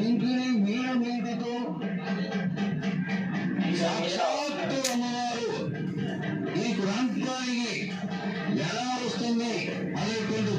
ఇంటిని మీరు నీటితో సాక్షాత్తు అమ్మవారు ఈ ప్రాంతానికి ఎలా వస్తుంది అనేటువంటి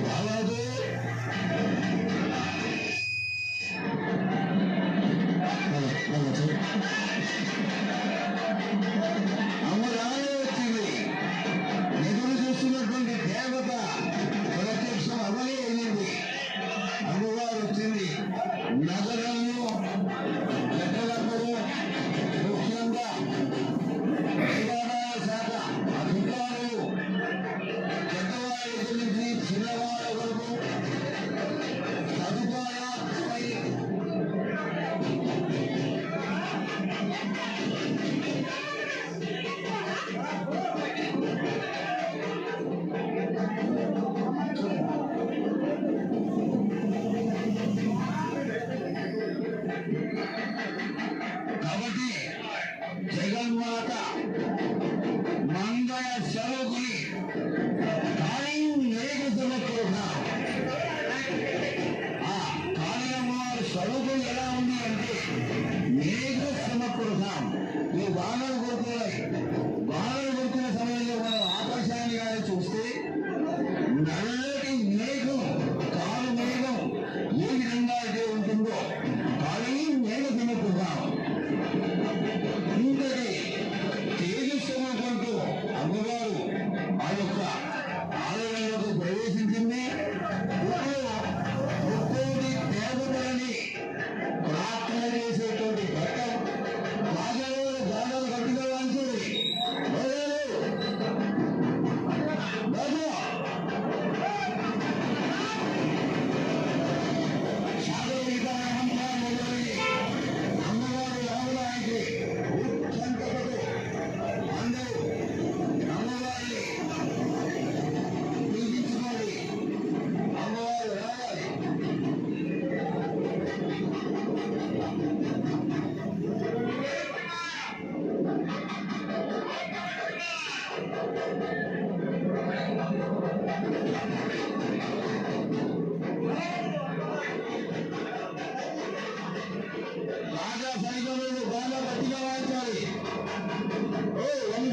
Oh,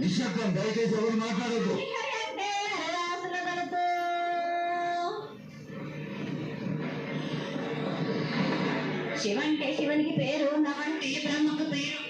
నిశ్శబ్దం దయచేసి ఎవరు మాట్లాడద్దు. శివంటే శివునికి పేరు నవంటే బ్రహ్మకు పేరు.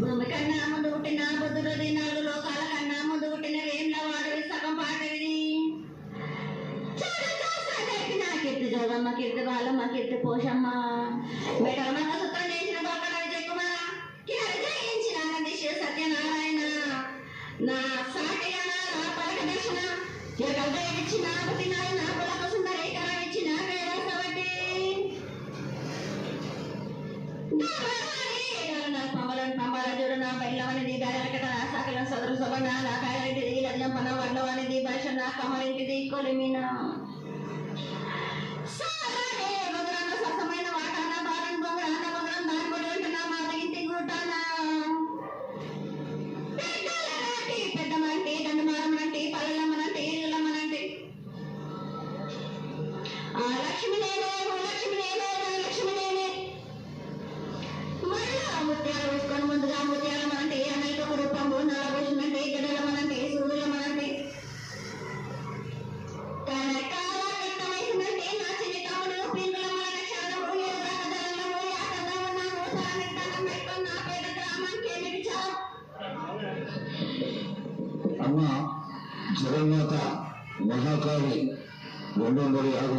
భూమి కన్నా ముందు పుట్టిన బుద్ధుడిది నాలుగు లోకాల కన్నా ముందు పుట్టిన వేమ్ల వాడు సగం పాటవిది నా కీర్తి జోగమ్మ కీర్తి బాలమ్మ కీర్తి పోషమ్మ. మెటల మంగ సుత్రం చేసిన బొక్కల విజయకుమార. కిరణ జయించిన నందీశ సత్యనారాయణ. నా సాటి నా పలక దర్శన ఎరగల ಸೊಗಣ ನಾಕಾಯ ನದಿ ಲಗ್ನ ಪನ ವರ್ಣವಾನಿ ಭಾಷಣ ಕಮಲಿಂತಿ ಕೊಲಿಮಿನ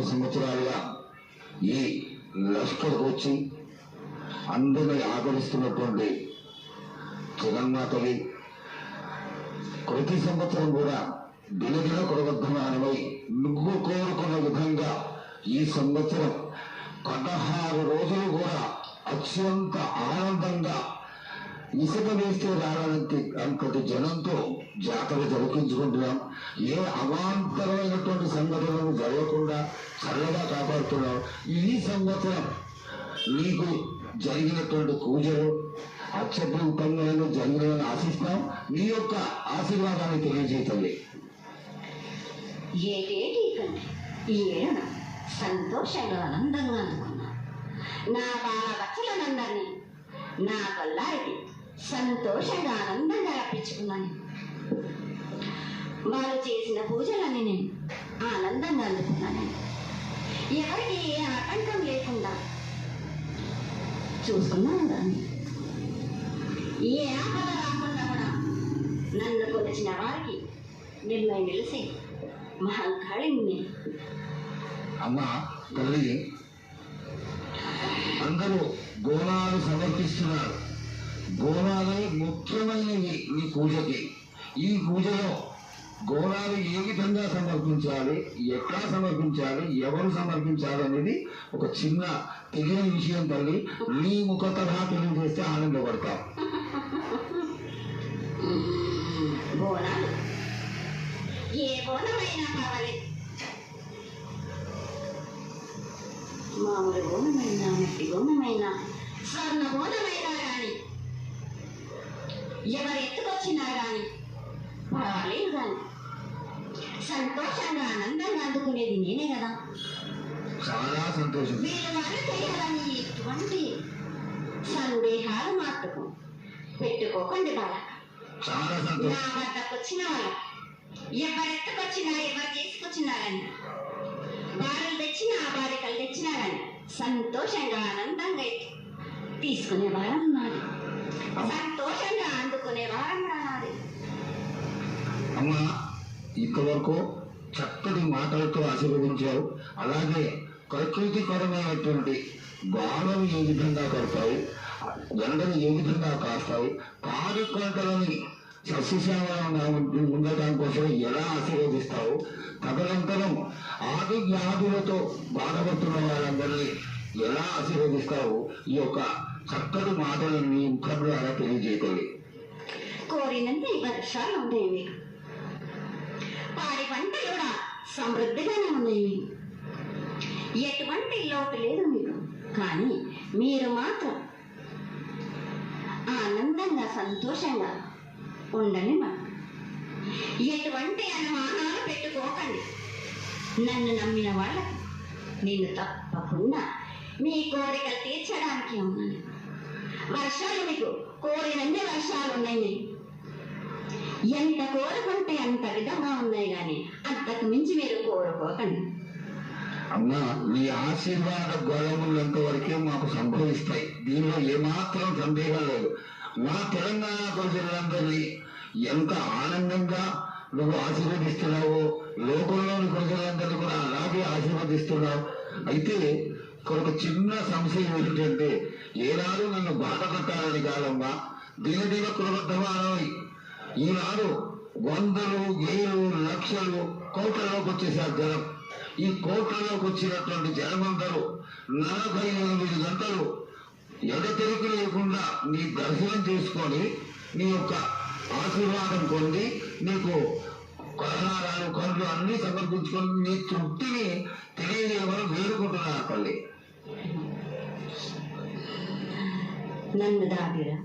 సంవత్సరాలుగా ఈ లష్కర్ వచ్చి అందరినీ ఆదరిస్తున్నటువంటి జగన్మాతవి ప్రతి సంవత్సరం కూడా దినదిన కొరవర్ధమానమై నువ్వు కోరుకున్న విధంగా ఈ సంవత్సరం పదహారు రోజులు కూడా అత్యంత ఆనందంగా ఇసుక వేస్తే రావాలంటే అంతటి జనంతో జాతర జరిపించుకుంటున్నాం. ఏ అవాంతరమైనటువంటి సంఘటనలు జరగకుండా చల్లగా కాపాడుతున్నాం. ఈ సంవత్సరం నీకు జరిగినటువంటి పూజలు అత్యద్భుతంగా జరిగినని ఆశిస్తాం. నీ యొక్క ఆశీర్వాదాన్ని తెలియజేయండి ఏటేటి ఈ ఏడున సంతోషంగా ఆనందంగా అందుకున్నా నా బాల బచ్చలనందరినీ నా కొల్లారికి సంతోషంగా ఆనందంగా రప్పించుకున్నాను వాళ్ళు చేసిన పూజలన్నీ నేను ఆనందంగా అందుకున్నాను ఎవరికి ఏ ఆటంకం లేకుండా చూసుకున్నాను దాన్ని. ఏ ఆపద రాకుండా కూడా నన్ను కొలిచిన వారికి నిర్ణయం నిలిసి మహాకాళిని. అమ్మ తల్లి అందరూ గోళాలు సమర్పిస్తున్నారు. బోనాలే ముఖ్యమైనవి ఈ పూజకి. ఈ పూజలో గోళాలు ఏ విధంగా సమర్పించాలి ఎట్లా సమర్పించాలి ఎవరు సమర్పించాలి అనేది ఒక చిన్న తెలియని విషయం తల్లి. నీ ముఖతగా తెలియజేస్తే ఆనందపడతాం బోనాలు ఏ బోనమైనా పర్వాలేదు మామూలు బోనమైనా మట్టి బోనమైనా స్వర్ణ బోనమైనా కానీ ఎవరు ఎత్తుకొచ్చినా కానీ పర్వాలేదు కానీ సంతోషంగా ఆనందంగా అందుకునేది నేనే కదా. చాలా సంతోషం. వీళ్ళు వాళ్ళు చేయాలని ఎటువంటి సందేహాలు మాత్రకు పెట్టుకోకండి బాలక చాలా నా వద్దకు వచ్చిన వాళ్ళు ఎవరు చేసుకొచ్చినా కానీ వారు తెచ్చిన ఆ బాలికలు తెచ్చినా కానీ సంతోషంగా ఆనందంగా తీసుకునే వారం నాది సంతోషంగా అందుకునే వారం నాది అమ్మ ఇంతవరకు చక్కటి మాటలతో ఆశీర్వదించారు అలాగే ప్రకృతికరమైనటువంటి బాణలు ఏ విధంగా కడతాయి ఎండలు ఏ విధంగా కాస్తాయి పాడి పంటలని సస్యశ్యామలంగా ఉండటం కోసం ఎలా ఆశీర్వదిస్తావు తదనంతరం ఆది వ్యాధులతో బాధపడుతున్న వారందరినీ ఎలా ఆశీర్వదిస్తావు ఈ యొక్క చక్కటి మాటలు ముఖం ద్వారా తెలియజేయాలి కోరినంత వర్షాలు ఉండేవి పాడి పంటలు కూడా సమృద్ధిగానే ఉన్నాయి. ఎటువంటి లోటు లేదు మీకు. కానీ మీరు మాత్రం ఆనందంగా సంతోషంగా ఉండని ఎటువంటి అనుమానాలు పెట్టుకోకండి. నన్ను నమ్మిన వాళ్ళకి నేను తప్పకుండా మీ కోరికలు తీర్చడానికి ఉన్నాను. వర్షాలు మీకు కోరినన్ని వర్షాలు ఉన్నాయి. ఎంత కోరుకుంటే అంత విధంగా ఉన్నాయి కానీ అంతకు మించి మీరు కోరుకోకండి అమ్మా మీ ఆశీర్వాద గొడవలంత వరకే మాకు సంభవిస్తాయి. దీనిలో ఏమాత్రం సందేహం లేదు. మా తెలంగాణ ప్రజలందరినీ ఎంత ఆనందంగా నువ్వు ఆశీర్వదిస్తున్నావో లోకంలోని ప్రజలందరినీ కూడా అలాగే ఆశీర్వదిస్తున్నావు. అయితే ఒక చిన్న సంశయం ఏంటంటే ఏనాడు నన్ను బాధ కాదమ్మా. దినదిన కృతమానమై ఈనాడు వందలు వేలు లక్షలు కోట్లలోకి వచ్చేసారు జనం. ఈ కోట్లలోకి వచ్చినటువంటి జనమందరూ నలభై ఎనిమిది గంటలు ఎడతెరికి లేకుండా నీ దర్శనం చేసుకొని నీ యొక్క ఆశీర్వాదం పొంది నీకు కరణాలు కళ్ళు అన్ని సమర్పించుకొని నీ తృప్తిని తెలియజేయమని వేడుకుంటున్నారు తల్లి. నన్ను దాటిరా